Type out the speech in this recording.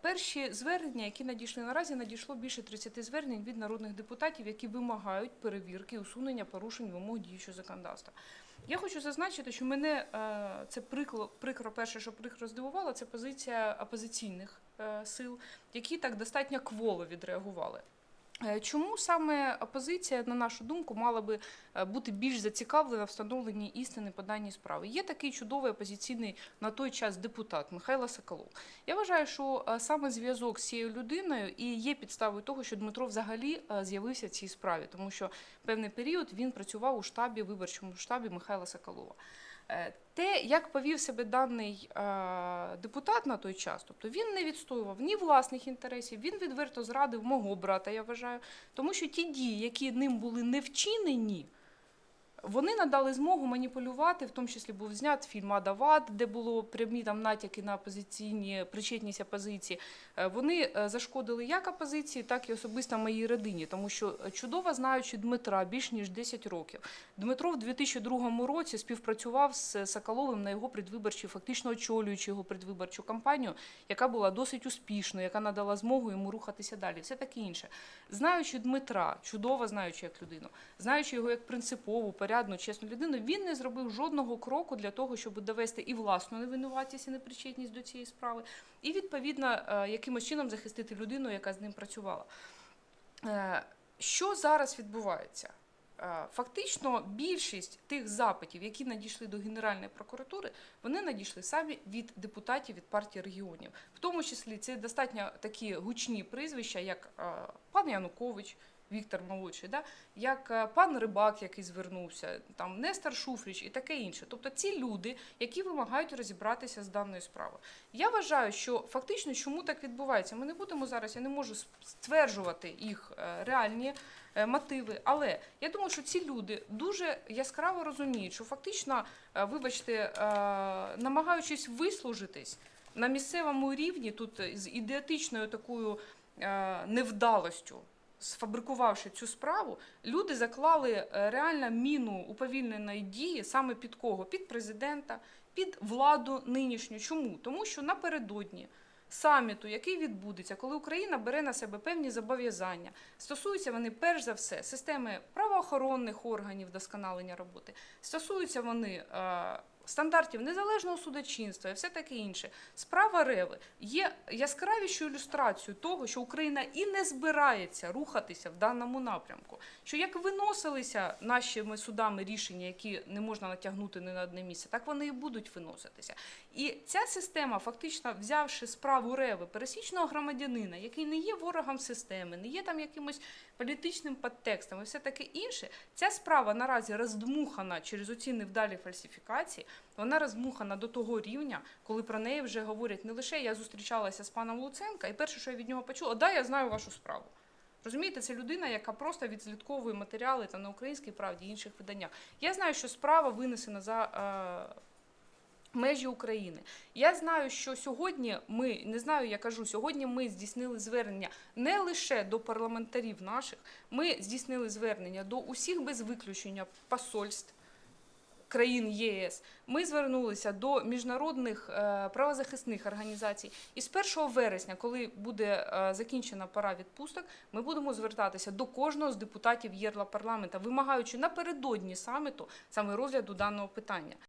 Перші звернення, які надійшли наразі, надійшло більше 30 звернень від народних депутатів, які вимагають перевірки усунення порушень вимог діючого законодавства. Я хочу зазначити, що мене е, це прикро, прикро перше, що прикро здивувало, це позиція опозиційних е, сил, які так достатньо кволо відреагували. Е, Чому саме опозиція, на нашу думку, мала би е, бути більш зацікавлена встановленні істини по даній справі? Є такий чудовий опозиційний на той час депутат Михайло Соколов. Я вважаю, що е, саме зв'язок з цією людиною і є підставою того, що Дмитро взагалі з'явився в цій справі, тому що певний період він працював у штабі, виборчому штабі Михайла Соколова. Е, Те, як повів себе даний е, депутат на той час, тобто він не відстоював ні власних інтересів, він відверто зрадив мого брата, я вважаю, тому що ті дії, які ним були не вчинені, вони надали змогу маніпулювати, в тому числі був знят фільм Адават, де було прямі там натяки на опозиційні причетність опозиції. Е, Вони е, зашкодили як опозиції, так і особисто моїй родині, тому що е, чудово знаючи Дмитра більш ніж 10 років. Дмитро в 2002 році співпрацював з Соколовим на його предвиборчій, фактично очолюючи його предвиборчу кампанію, яка була досить успішною, яка надала змогу йому рухатися далі. Все таке інше. Знаючи Дмитра, чудово знаючи як людину, знаючи його як принципову, порядну, чесну людину, він не зробив жодного кроку для того, щоб довести і власну невинуватість і непричетність до цієї справи, і відповідно е, якимось чином захистити людину, яка з ним працювала. Е, Що зараз відбувається? Е, Фактично, більшість тих запитів, які надійшли до Генеральної прокуратури, вони надійшли самі від депутатів від партії регіонів. В тому числі це достатньо такі гучні прізвища, як пан Янукович, Віктор Молодший, да? як е, пан Рибак, який звернувся, там Нестор Шуфріч і таке інше. Тобто ці люди, які вимагають розібратися з даною справою. Я вважаю, що фактично чому так відбувається? Ми не будемо зараз, я не можу стверджувати їх е, реальні е, мотиви. Але я думаю, що ці люди дуже яскраво розуміють, що фактично, вибачте, намагаючись вислужитись на місцевому рівні, тут з ідеатичною такою невдалостю. Сфабрикувавши цю справу, люди заклали е, реально міну уповільненої дії саме під кого? Під президента, під владу нинішню. Чому? Тому що напередодні саміту, який відбудеться, коли Україна бере на себе певні зобов'язання, стосуються вони перш за все системи правоохоронних органів вдосконалення роботи, стосуються вони е, стандартів незалежного судочинства і все таке інше. Справа Реви є яскравішою ілюстрацією того, що Україна і не збирається рухатися в даному напрямку. Що як виносилися нашими судами рішення, які не можна натягнути ні на одне місце, так вони і будуть виноситися. І ця система, фактично взявши справу Реви, пересічного громадянина, який не є ворогом системи, не є там якимось політичним підтекстом і все таке інше, ця справа наразі роздмухана через оці невдалі фальсифікації. Вона роздмухана до того рівня, коли про неї вже говорять не лише я зустрічалася з паном Луценка, і перше, що я від нього почула, да, я знаю вашу справу. Розумієте, це людина, яка просто відслідковує матеріали там на українській правді і інших виданнях. Я знаю, що справа винесена за е, межі України. Я знаю, що сьогодні ми не знаю, я кажу, сьогодні ми здійснили звернення не лише до парламентарів наших, ми здійснили звернення до усіх без виключення посольств. Країн ЄС ми звернулися до міжнародних е, правозахисних організацій. І з 1 вересня, коли буде е, закінчена пора відпусток, ми будемо звертатися до кожного з депутатів єрла парламента, вимагаючи напередодні саміту саме розгляду даного питання.